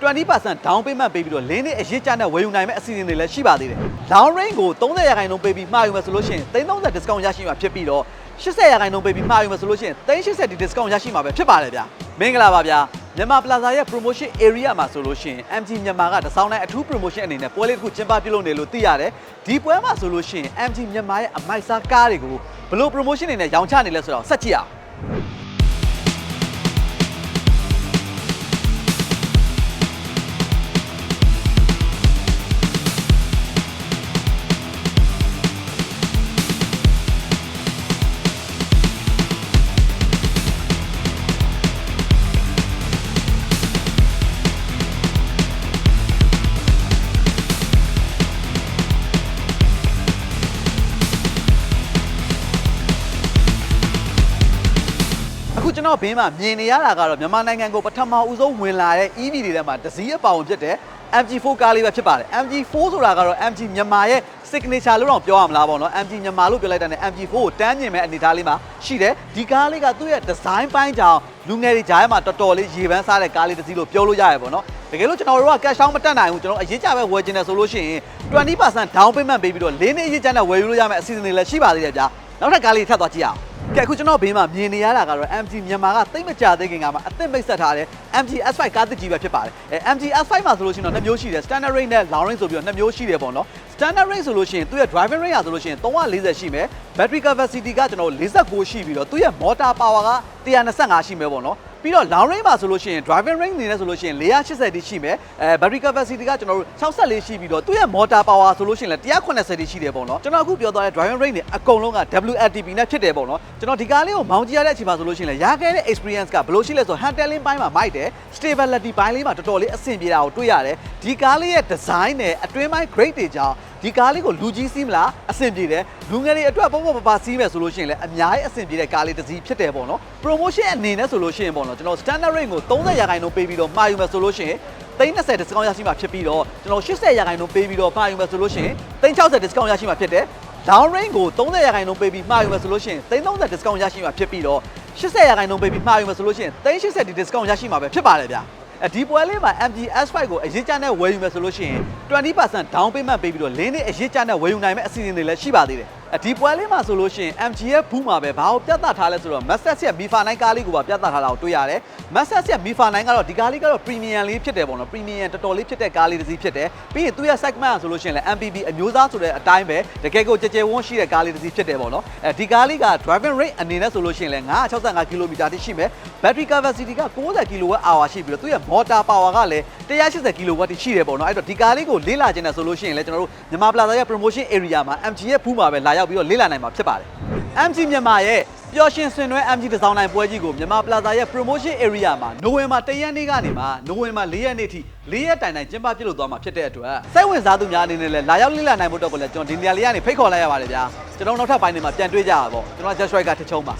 20% down payment ပေးပြီးတော့လင်းနဲ့အရေးကြနဲ့ဝယ်ယူနိုင်မဲ့အစီအစဉ်တွေလည်းရှိပါသေးတယ်။ long range ကို30ရာခိုင်နှုန်းပေးပြီးမှာယူမယ်ဆိုလို့ရှိရင်30 discount ရရှိမှာဖြစ်ပြီးတော့80ရာခိုင်နှုန်းပေးပြီးမှာယူမယ်ဆိုလို့ရှိရင်30ဒီ discount ရရှိမှာပဲဖြစ်ပါတယ်ဗျာ။မင်္ဂလာပါဗျာ။မြန်မာ Plaza ရဲ့ promotion area မှာဆိုလို့ရှိရင် MG မြန်မာကတစ်စောင်းတိုင်းအထူး promotion အနေနဲ့ပွဲလေးတစ်ခုကျင်းပပြုလုပ်နေလို့သိရတယ်။ဒီပွဲမှာဆိုလို့ရှိရင် MG မြန်မာရဲ့အမိုက်စားကားတွေကိုဘယ်လို promotion တွေနဲ့ရောင်းချနေလဲဆိုတော့ဆက်ကြည့်အောင်။ ကျွန်တော်ဘေးမှာမြင်နေရတာကတော့မြန်မာနိုင်ငံကိုပထမဦးဆုံးဝင်လာတဲ့ EV တွေထဲမှာတစ်စီးအပါဝင်ဖြစ်တဲ့ MG4 ကားလေးပဲဖြစ်ပါတယ် MG4 ဆိုတာကတော့ MG မြန်မာရဲ့ signature လို့တော့ပြောရမလားပေါ့နော် MG မြန်မာလို့ပြောလိုက်တဲ့ MG4 ကိုတန်းမြင်မဲ့အနေအထားလေးမှာရှိတယ်ဒီကားလေးကသူ့ရဲ့ design ပိုင်းကြောင့်လူငယ်တွေကြားထဲမှာတော်တော်လေးရေပန်းစားတဲ့ကားလေးတစ်စီးလို့ပြောလို့ရရပေါ့နော်တကယ်လို့ကျွန်တော်တို့က cash out မတက်နိုင်ဘူးကျွန်တော်အရေးကြပဲဝယ်ချင်တယ်ဆိုလို့ရှိရင်20% down payment ပေးပြီးတော့၄နှစ်အရေးကြနဲ့ဝယ်ယူလို့ရမယ့်အစီအစဉ်တွေလည်းရှိပါသေးတယ်ဗျာနောက်ထပ်ကားလေးထပ်သွားကြည့်အောင် ကဲအခုကျွန်တော်ဘေးမှာမြင်နေရတာကတော့ MG မြန်မာကတိတ်မကြသေးခင်ကမှအသစ်မိတ်ဆက်ထားတဲ့ MG S5 ကားတစ်ကြီးပဲဖြစ်ပါတယ်အဲ MG S5 မှာဆိုလို့ရှိရင်တော့နှစ်မျိုးရှိတယ် standard range နဲ့ long range ဆိုပြီးတော့နှစ်မျိုးရှိတယ်ပေါ့နော် standard range ဆိုလို့ရှိရင်သူ့ရဲ့ driving range ကဆိုလို့ရှိရင်340ရှိမယ် battery capacity ကကျွန်တော်49ရှိပြီးတော့သူ့ရဲ့ motor power က125ရှိမယ်ပေါ့နော်ပြီးတော့ long range မှာဆိုလို့ရှိရင် driving range အနေနဲ့ဆိုလို့ရှိရင်480တိရှိမယ်အဲ battery capacity ကကျွန်တော်တို့64ရှိပြီးတော့သူ့ရဲ့ motor power ဆိုလို့ရှိရင်လည်း180တိရှိတယ်ပေါ့နော်ကျွန်တော်အခုပြောသွားတဲ့ driving range တွေအကုန်လုံးက WLTP နဲ့ဖြစ်တယ်ပေါ့နော်ကျွန်တော်ဒီကားလေးကိုမောင်းကြည့်ရတဲ့အချိန်မှာဆိုလို့ရှိရင်လည်းရခဲ့တဲ့ experience ကဘယ်လိုရှိလဲဆိုတော့ handling ပိုင်းမှာမိုက်တယ် stability ပိုင်းလေးမှာတော်တော်လေးအဆင်ပြေတာကိုတွေ့ရတယ်ဒီကားလေးရဲ့ design နဲ့အတွင်းပိုင်း grade တွေကြောင့် ဒီကားလေးကိုလူကြီးစီးမလားအဆင်ပြေတယ်လူငယ်တွေအတွက်ပေါ့ပေါ့ပပစီးမယ်ဆိုလို့ရှိရင်လည်းအများကြီးအဆင်ပြေတဲ့ကားလေးတစ်စီးဖြစ်တယ်ပေါ့နော် promotion အနေနဲ့ဆိုလို့ရှိရင်ပေါ့နော်ကျွန်တော် standard rate ကို30ရာခိုင်နှုန်းပေးပြီးတော့မှာယူမယ်ဆိုလို့ရှိရင်30 discount ရရှိမှာဖြစ်ပြီးတော့ကျွန်တော်80ရာခိုင်နှုန်းပေးပြီးတော့မှာယူမယ်ဆိုလို့ရှိရင်60 discount ရရှိမှာဖြစ်တယ် down range ကို30ရာခိုင်နှုန်းပေးပြီးမှာယူမယ်ဆိုလို့ရှိရင်30 discount ရရှိမှာဖြစ်ပြီးတော့80ရာခိုင်နှုန်းပေးပြီးမှာယူမယ်ဆိုလို့ရှိရင်80ဒီ discount ရရှိမှာပဲဖြစ်ပါတယ်ဗျာအဲ ဒီပွဲလေးမှာ MG S5 ကိုအရေးကြနဲ့ဝယ်ယူမယ်ဆိုလို့ရှိရင်20% down payment ပေးပြီးတော့လင်းနဲ့အရေးကြနဲ့ဝယ်ယူနိုင်မယ့်အစီအစဉ်တွေလည်းရှိပါသေးတယ်အဲဒီပွဲလေးမှာဆိုလို့ရှိရင် MG ရဲ့ဘူးမှာပဲဘာကိုပြသထားလဲဆိုတော့ Mercedes ရဲ့ Mifa 9ကားလေးကိုပါပြသထားတာကိုတွေ့ရတယ် Mercedes ရဲ့ Mifa 9ကတော့ဒီကားလေးကတော့ premium လေးဖြစ်တယ်ပေါ့နော် premium တော်တော်လေးဖြစ်တဲ့ကားလေးတစ်စီးဖြစ်တယ်ပြီးရင်သူ့ရဲ့ segment ကဆိုလို့ရှိရင်လည်း MPV အမျိုးသားဆိုတဲ့အတိုင်းပဲတကယ်ကိုကြဲကြဲဝန်းရှိတဲ့ကားလေးတစ်စီးဖြစ်တယ်ပေါ့နော်အဲဒီကားလေးက driving rate အနေနဲ့ဆိုလို့ရှိရင်လည်း965 km တိရှိမယ် battery capacity က60 kWh ရှိပြီးတော့သူ့ရဲ့ motor power ကလည်း180 kW တိရှိတယ်ပေါ့နော်အဲ့တော့ဒီကားလေးကိုလေးလာခြင်းနဲ့ဆိုလို့ရှိရင်လည်းကျွန်တော်တို့မြန်မာ Plaza ရဲ့ promotion area မှာ MG ရဲ့ဖူးမှာပဲလာရောက်ပြီးတော့လေးလာနိုင်မှာဖြစ်ပါတယ် MG မြန်မာရဲ့ပျော်ရှင်ဆင်နွှဲ MG တစ်စောင်းနိုင်ပွဲကြီးကိုမြန်မာ Plaza ရဲ့ promotion area မှာနိုဝင်ဘာ1ရက်နေ့ကနေမှနိုဝင်ဘာ4ရက်နေ့ထိ4ရက်တိုင်တိုင်ကျင်းပပြုလုပ်သွားမှာဖြစ်တဲ့အတွက်စိတ်ဝင်စားသူများအနေနဲ့လည်းလာရောက်လေ့လာနိုင်ဖို့တော့ကိုလည်းကျွန်တော်ဒီနေရာလေးကနေဖိတ်ခေါ်လိုက်ရပါတယ်ဗျာကျွန်တော်နောက်ထပ်ပိုင်းတွေမှာပြန်တွေ့ကြရပါပေါ့ကျွန်တော် Just Right ကထချုံးပါ